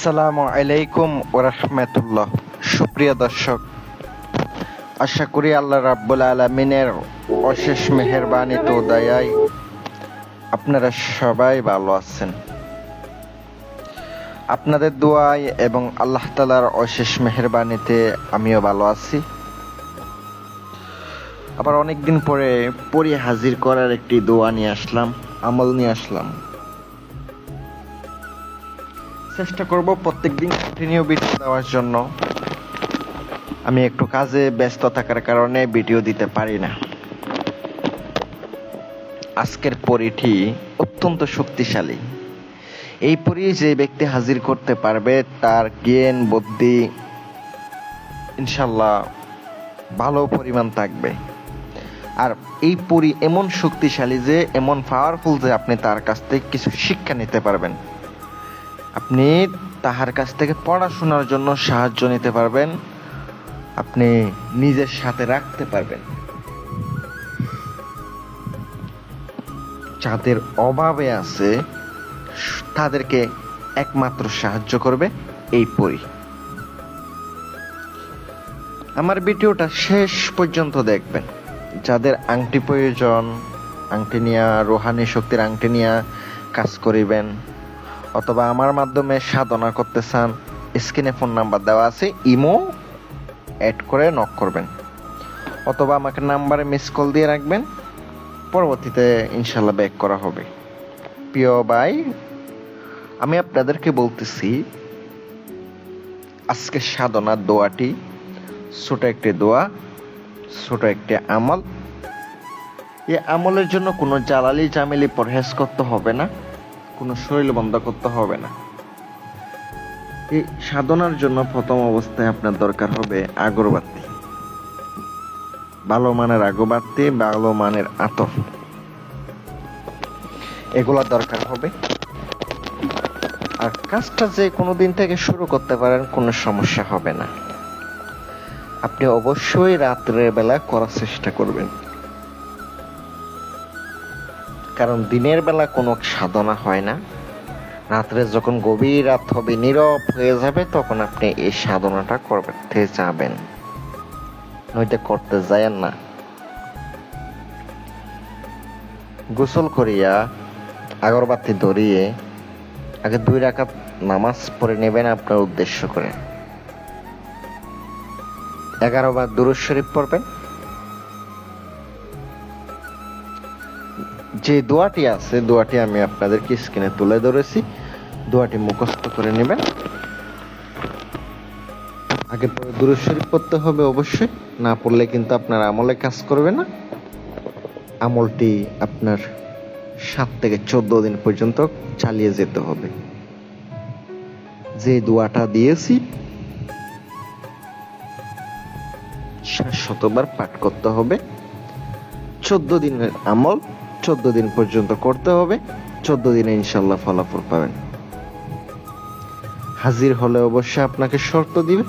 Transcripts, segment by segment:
আসসালামু আলাইকুম ওরহমতুল্লাহ সুপ্রিয় দর্শক, আশা করি আল্লাহ রাব্বুল আলমিনের অশেষ মেহেরবানি তো দয়ায় আপনারা সবাই ভালো আছেন। আপনাদের দোয়ায় এবং আল্লাহ তালার অশেষ মেহেরবানিতে আমিও ভালো আছি। আবার অনেকদিন পরে পরি হাজির করার একটি দোয়া নিয়ে আসলাম, আমল নিয়ে আসলাম। চেষ্টা করব প্রত্যেকদিন কন্টিনিউ ভিডিও দেওয়ার জন্য। আমি একটু কাজে ব্যস্ত থাকার কারণে ভিডিও দিতে পারি না। আজকের পরিটি অত্যন্ত শক্তিশালী। এই পরি যে ব্যক্তি হাজির করতে পারবে, তার জ্ঞান, বুদ্ধি ইনশাল্লাহ ভালো পরিমাণ থাকবে। আর এই পরি এমন শক্তিশালী যে, এমন পাওয়ারফুল যে, আপনি তার কাছ থেকে কিছু শিক্ষা নিতে পারবেন। আপনি তাহার কাছ থেকে পড়াশোনার জন্য সাহায্য নিতে পারবেন। আপনি নিজের সাথে রাখতে পারবেন। যাদের অভাবে আছে, তাদেরকে একমাত্র সাহায্য করবে এই পরি। আমার ভিডিওটা শেষ পর্যন্ত দেখবেন। যাদের আংটি প্রয়োজন, আংটি নিয়ে, রোহানি শক্তির আংটি নিয়ে কাজ করিবেন অথবা আমার মাধ্যমে সাধনা করতে চান, স্ক্রিনে ফোন নাম্বার দেওয়া আছে, ইমো অ্যাড করে নক করবেন। অথবা আমাকে নাম্বারে মিস কল দিয়ে রাখবেন, পরবর্তীতে ইনশাল্লাহ ব্যাক করা হবে। প্রিয় ভাই, আমি আপনাদেরকে বলতেছি, আজকে সাধনার দোয়াটি ছোট একটি দোয়া, ছোট একটি আমল। এই আমলের জন্য কোনো জালালি জামিলি পরহেজ করতে হবে না। কোনো শরীর বন্ধ করতে হবে না। এই সাধনার জন্য প্রথম অবস্থায় আপনার দরকার হবে আগরবাতি। ভালো মানের আগরবাতি, ভালো মানের আতর এগুলো দরকার হবে। আর কাজটা যে কোনো দিন থেকে শুরু করতে পারেন, কোনো সমস্যা হবে না। আপনি অবশ্যই রাত্রের বেলা করার চেষ্টা করবেন। কারণ দিনের বেলা কোনো সাধনা হয় না। রাত্রে যখন গভীর রাত হবে, নীরব হয়ে যাবে, তখন আপনি এই সাধনাটা করতে যাবেন। নইতে করতে যায়েন না। গোসল করিয়া আগরবাতি ধরিয়ে আগে দুই রাকাত নামাজ পড়ে নেবেন আপনার উদ্দেশ্য করে। এগারো বার দুরুদ শরীফ পড়বেন। যে দোয়াটি আছে, দোয়াটি আমি আপনাদেরকে স্ক্রিনে তুলে ধরেছি। দোয়াটি মুখস্থ করে নেবেন। আগে পরে দুরুদ শরীফ পড়তে হবে অবশ্যই, না পড়লে কিন্তু আপনার আমলে কাজ করবে না। আমলটি আপনার সাত থেকে চোদ্দ দিন পর্যন্ত চালিয়ে যেতে হবে। যে দোয়াটা দিয়েছি শতবার পাঠ করতে হবে। চোদ্দ দিনের আমল চোদ্দ দিন পর্যন্ত করতে হবে। চোদ্দ দিনে ইনশাল্লাহ ফলাফল পাবেন। হাজির হলে অবশ্যই আপনাকে শর্ত দিবে।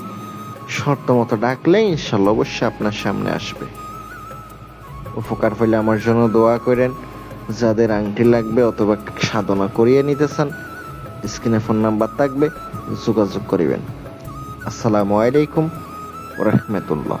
শর্ত মতো ডাকলে ইনশাল্লাহ অবশ্যই আপনার সামনে আসবে। উপকার পেলে আমার জন্য দোয়া করেন। যাদের আংটি লাগবে অথবা সাধনা করিয়ে নিতে চান, স্ক্রিনে ফোন নাম্বার থাকবে, যোগাযোগ করিবেন। আসসালামু আলাইকুম রহমতুল্লাহ।